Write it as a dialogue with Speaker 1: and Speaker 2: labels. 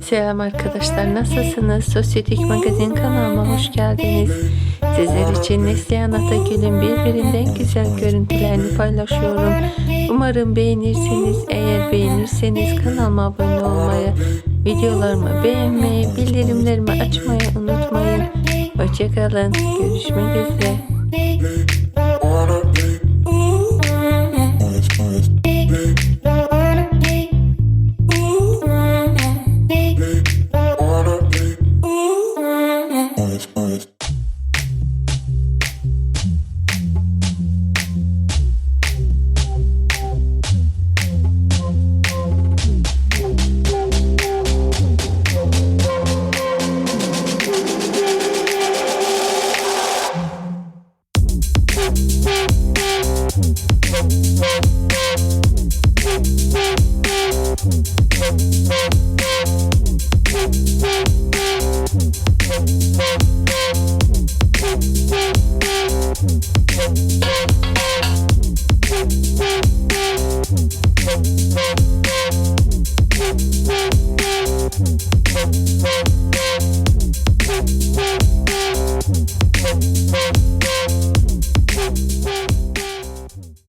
Speaker 1: Selam arkadaşlar nasılsınız? Sosyetik Magazin kanalıma hoş geldiniz. Sizler için Neslihan Atagül'ün birbirinden güzel görüntülerini paylaşıyorum. Umarım beğenirsiniz. Eğer beğenirseniz kanalıma abone olmayı, videolarımı beğenmeyi, bildirimlerimi açmayı unutmayın. Hoşçakalın. Görüşmek üzere.
Speaker 2: Thank you.